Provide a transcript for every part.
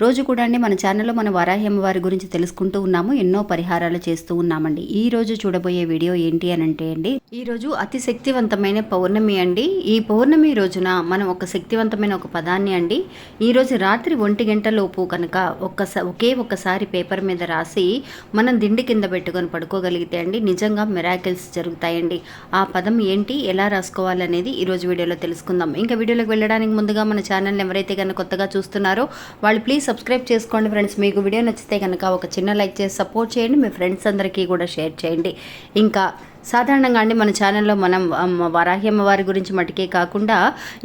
రోజు కూడా అండి మన ఛానల్లో మన వరాహ్యమ్మ వారి గురించి తెలుసుకుంటూ ఉన్నాము ఎన్నో పరిహారాలు చేస్తూ ఉన్నామండి. ఈ రోజు చూడబోయే వీడియో ఏంటి అని అంటే అండి ఈ రోజు అతి శక్తివంతమైన పౌర్ణమి అండి. ఈ పౌర్ణమి రోజున మనం ఒక శక్తివంతమైన ఒక పదాన్ని అండి ఈ రోజు రాత్రి ఒంటి గంటలోపు కనుక ఒక్కసా ఒకే ఒక్కసారి పేపర్ మీద రాసి మనం దిండి కింద పెట్టుకొని పడుకోగలిగితే అండి నిజంగా మిరాకిల్స్ జరుగుతాయండి. ఆ పదం ఏంటి ఎలా రాసుకోవాలనేది ఈ రోజు వీడియోలో తెలుసుకుందాం. ఇంకా వీడియోలోకి వెళ్ళడానికి ముందుగా మన ఛానల్ ఎవరైతే కనుక కొత్తగా చూస్తున్నారో వాళ్ళు ప్లీజ్ సబ్స్క్రైబ్ చేసుకోండి ఫ్రెండ్స్. మీకు వీడియో నచ్చితే కనుక ఒక చిన్న లైక్ చేసి సపోర్ట్ చేయండి. మీ ఫ్రెండ్స్ అందరికీ కూడా షేర్ చేయండి. ఇంకా సాధారణంగా అండి మన ఛానల్లో మనం అమ్మ వరాహ్యమ్మ వారి గురించి మటుకే కాకుండా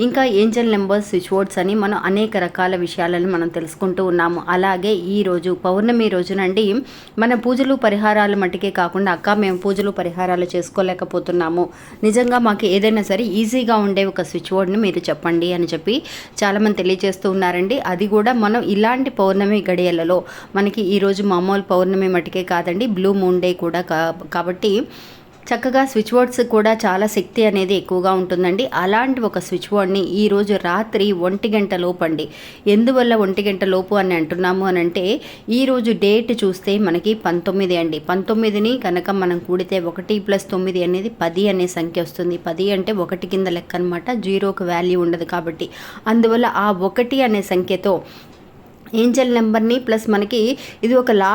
ఇంకా ఏంజల్ నెంబర్స్ స్విచ్ బోర్డ్స్ అని మనం అనేక రకాల విషయాలను మనం తెలుసుకుంటూ ఉన్నాము. అలాగే ఈ రోజు పౌర్ణమి రోజునండి మన పూజలు పరిహారాలు మటుకే కాకుండా అక్క మేము పూజలు పరిహారాలు చేసుకోలేకపోతున్నాము. నిజంగా మాకు ఏదైనా సరే ఈజీగా ఉండే ఒక స్విచ్ బోర్డ్ని మీరు చెప్పండి అని చెప్పి చాలామంది తెలియజేస్తూ ఉన్నారండి. అది కూడా మనం ఇలాంటి పౌర్ణమి గడియలలో మనకి ఈరోజు మామూలు పౌర్ణమి మటుకే కాదండి బ్లూ మూన్ డే కూడా కా కాబట్టి చక్కగా స్విచ్ బోర్డ్స్ కూడా చాలా శక్తి అనేది ఎక్కువగా ఉంటుందండి. అలాంటి ఒక స్విచ్ బోర్డ్ని ఈరోజు రాత్రి ఒంటి గంట లోపు అండి. ఎందువల్ల ఒంటి గంట లోపు అని అంటున్నాము అని అంటే ఈరోజు డేట్ చూస్తే మనకి పంతొమ్మిది అండి. పంతొమ్మిదిని కనుక మనం కూడితే ఒకటి ప్లస్ తొమ్మిది అనేది పది అనే సంఖ్య వస్తుంది. పది అంటే ఒకటి కింద లెక్క అనమాట జీరోకి వాల్యూ ఉండదు కాబట్టి. అందువల్ల ఆ ఒకటి అనే సంఖ్యతో ఏంజల్ నెంబర్ని ప్లస్ మనకి ఇది ఒక లా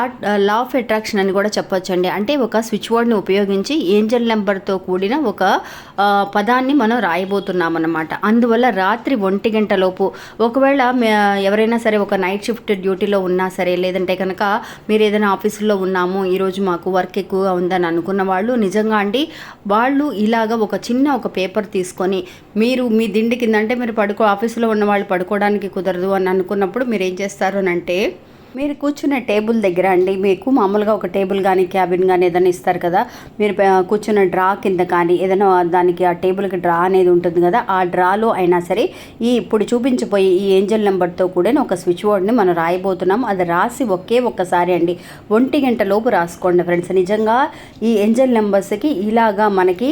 లా ఆఫ్ అట్రాక్షన్ అని కూడా చెప్పొచ్చండి. అంటే ఒక స్విచ్ బోర్డ్ని ఉపయోగించి ఏంజల్ నెంబర్తో కూడిన ఒక పదాన్ని మనం రాయబోతున్నాం అన్నమాట అందువల్ల రాత్రి ఒంటి గంట లోపు ఒకవేళ ఎవరైనా సరే ఒక నైట్ షిఫ్ట్ డ్యూటీలో ఉన్నా సరే లేదంటే కనుక మీరు ఏదైనా ఆఫీసులో ఉన్నాము ఈరోజు మాకు వర్క్ ఎక్కువగా ఉందని అనుకున్న వాళ్ళు నిజంగా అండి వాళ్ళు ఇలాగ ఒక చిన్న ఒక పేపర్ తీసుకొని మీరు మీ దిండి కింద అంటే మీరు పడుకో ఆఫీసులో ఉన్న వాళ్ళు పడుకోవడానికి కుదరదు అని అనుకున్నప్పుడు మీరు ఏం చేస్తారు? అని అంటే మీరు కూర్చునే టేబుల్ దగ్గర అండి మీకు మామూలుగా ఒక టేబుల్ కానీ క్యాబిన్ కానీ ఏదైనా ఇస్తారు కదా మీరు కూర్చున్న డ్రా కింద కానీ ఏదైనా దానికి ఆ టేబుల్కి డ్రా అనేది ఉంటుంది కదా ఆ డ్రాలో అయినా సరే ఈ ఇప్పుడు చూపించబోయే ఈ ఏంజల్ నెంబర్తో కూడిన ఒక స్విచ్ బోర్డ్ని మనం రాయబోతున్నాం. అది రాసి ఒకే ఒక్కసారి అండి ఒంటి గంట లోపు రాసుకోండి ఫ్రెండ్స్. నిజంగా ఈ ఏంజల్ నెంబర్స్కి ఇలాగా మనకి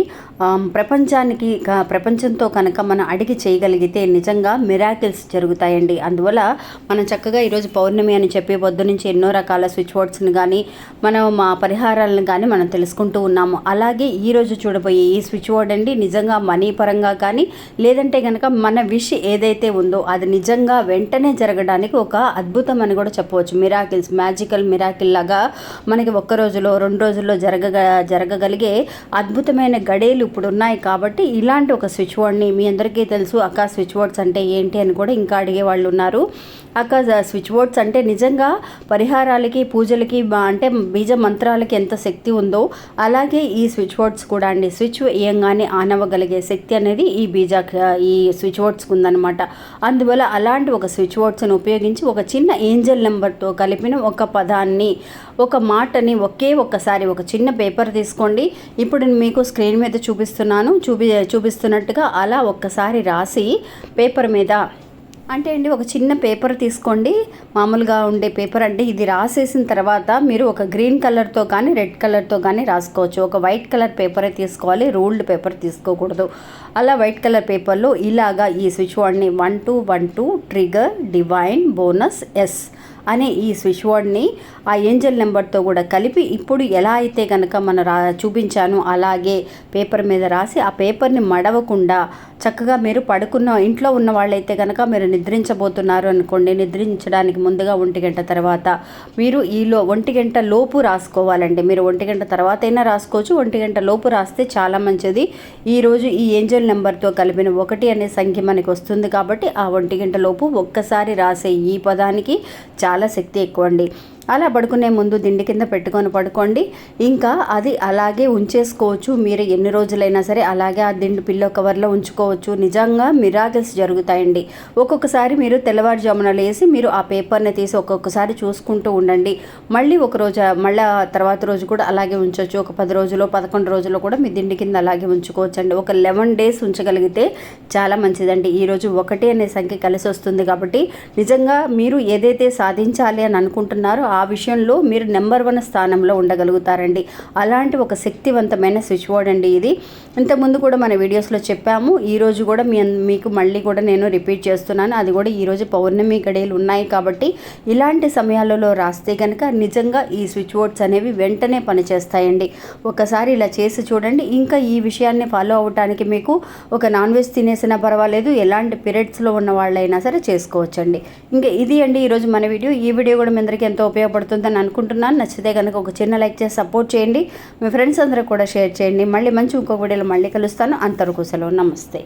ప్రపంచానికి ప్రపంచంతో కనుక మనం అడిగి చేయగలిగితే నిజంగా మిరాకిల్స్ జరుగుతాయండి. అందువల్ల మనం చక్కగా ఈరోజు పౌర్ణమి అని చెప్పి పొద్దు నుంచి ఎన్నో రకాల స్విచ్ బోర్డ్స్ని కానీ మనం మా పరిహారాలను కానీ మనం తెలుసుకుంటూ ఉన్నాము. అలాగే ఈరోజు చూడబోయే ఈ స్విచ్ బోర్డ్ అండి నిజంగా మనీ పరంగా కానీ లేదంటే కనుక మన విష్ ఏదైతే ఉందో అది నిజంగా వెంటనే జరగడానికి ఒక అద్భుతం అని కూడా చెప్పవచ్చు. మిరాకిల్స్ మ్యాజికల్ మిరాకిల్ లాగా మనకి ఒక్క రోజులో రెండు రోజుల్లో జరగ జరగగలిగే అద్భుతమైన గడేలు ఇప్పుడు ఉన్నాయి కాబట్టి ఇలాంటి ఒక స్విచ్ బోర్డ్ని మీ అందరికీ తెలుసు. అక్క స్విచ్ బోర్డ్స్ అంటే ఏంటి అని కూడా ఇంకా అడిగే వాళ్ళు ఉన్నారు. అక్క స్విచ్ బోర్డ్స్ అంటే నిజంగా పరిహారాలకి పూజలకి అంటే బీజ మంత్రాలకి ఎంత శక్తి ఉందో అలాగే ఈ స్విచ్ బోర్డ్స్ కూడా అండి. స్విచ్ వేయంగానే ఆన్ అవ్వగలిగే శక్తి అనేది ఈ బీజ ఈ స్విచ్ బోర్డ్స్కి ఉందన్నమాట అందువల్ల అలాంటి ఒక స్విచ్ బోర్డ్స్ని ఉపయోగించి ఒక చిన్న ఏంజల్ నెంబర్తో కలిపిన ఒక పదాన్ని ఒక మాటని ఒకే ఒక్కసారి ఒక చిన్న పేపర్ తీసుకోండి. ఇప్పుడు నేను మీకు స్క్రీన్ మీద చూపిస్తున్నాను. చూపి చూపిస్తున్నట్టుగా అలా ఒక్కసారి రాసి పేపర్ మీద అంటే అండి ఒక చిన్న పేపర్ తీసుకోండి. మామూలుగా ఉండే పేపర్ అంటే ఇది రాసేసిన తర్వాత మీరు ఒక గ్రీన్ కలర్తో కానీ రెడ్ కలర్తో కానీ రాసుకోవచ్చు. ఒక వైట్ కలర్ పేపరే తీసుకోవాలి. రూల్డ్ పేపర్ తీసుకోకూడదు. అలా వైట్ కలర్ పేపర్లో ఇలాగా ఈ switch బోర్డ్ని one two one two trigger divine bonus S అనే ఈ స్విచ్ బోర్డ్ని ఆ ఏంజల్ నెంబర్తో కూడా కలిపి ఇప్పుడు ఎలా అయితే కనుక మన రా చూపించాను అలాగే పేపర్ మీద రాసి ఆ పేపర్ని మడవకుండా చక్కగా మీరు పడుకున్న ఇంట్లో ఉన్న వాళ్ళైతే కనుక మీరు నిద్రించబోతున్నారు అనుకోండి. నిద్రించడానికి ముందుగా ఒంటి గంట తర్వాత మీరు ఈలో ఒంటి గంట లోపు రాసుకోవాలండి. మీరు ఒంటి గంట తర్వాత అయినా రాసుకోవచ్చు. ఒంటి గంట లోపు రాస్తే చాలా మంచిది. ఈరోజు ఈ ఏంజల్ నెంబర్తో కలిపిన ఒకటి అనే సంఖ్య మనకి వస్తుంది కాబట్టి ఆ ఒంటి గంట లోపు ఒక్కసారి రాసే ఈ పదానికి చాలా శక్తి ఎక్కువ అండి అలా పడుకునే ముందు దిండి కింద పెట్టుకొని పడుకోండి. ఇంకా అది అలాగే ఉంచేసుకోవచ్చు. మీరు ఎన్ని రోజులైనా సరే అలాగే ఆ దిండు పిల్లో కవర్లో ఉంచుకోవచ్చు. నిజంగా మిరాకిల్స్ జరుగుతాయండి. ఒక్కొక్కసారి మీరు తెల్లవారుజామున లేసి మీరు ఆ పేపర్ని తీసి ఒక్కొక్కసారి చూసుకుంటూ ఉండండి. మళ్ళీ ఒక రోజు మళ్ళీ ఆ తర్వాత రోజు కూడా అలాగే ఉంచవచ్చు ఒక పది రోజులు పదకొండు రోజులు కూడా మీ దిండి కింద అలాగే ఉంచుకోవచ్చు అండి ఒక లెవెన్ డేస్ ఉంచగలిగితే చాలా మంచిదండి. ఈరోజు ఒకటి అనే సంఖ్య కలిసి వస్తుంది కాబట్టి నిజంగా మీరు ఏదైతే సాధించాలి అని అనుకుంటున్నారో ఆ విషయంలో మీరు నెంబర్ వన్ స్థానంలో ఉండగలుగుతారండి. అలాంటి ఒక శక్తివంతమైన స్విచ్ బోర్డ్ అండి ఇది. ఇంతకుముందు కూడా మన వీడియోస్లో చెప్పాము. ఈరోజు కూడా మీ మీకు మళ్ళీ కూడా నేను రిపీట్ చేస్తున్నాను. అది కూడా ఈరోజు పౌర్ణమి గడియలు ఉన్నాయి కాబట్టి ఇలాంటి సమయాలలో రాస్తే కనుక నిజంగా ఈ స్విచ్ బోర్డ్స్ అనేవి వెంటనే పనిచేస్తాయండి. ఒకసారి ఇలా చేసి చూడండి. ఇంకా ఈ విషయాన్ని ఫాలో అవటానికి మీకు ఒక నాన్ వెజ్ తినేసినా పర్వాలేదు. ఎలాంటి పీరియడ్స్లో ఉన్న వాళ్ళైనా సరే చేసుకోవచ్చండి. ఇంకా ఇది అండి ఈరోజు మన వీడియో. ఈ వీడియో కూడా మీ అందరికీ ఎంతో ఉపయోగపడుతుందని అనుకుంటున్నాను. నచ్చితే కనుక ఒక చిన్న లైక్ చేసి సపోర్ట్ చేయండి. మీ ఫ్రెండ్స్ అందరూ కూడా షేర్ చేయండి. మళ్ళీ మంచి ఇంకొక వీడియోలో మళ్ళీ కలుస్తాను. అంతవరకు సెలవు. నమస్తే.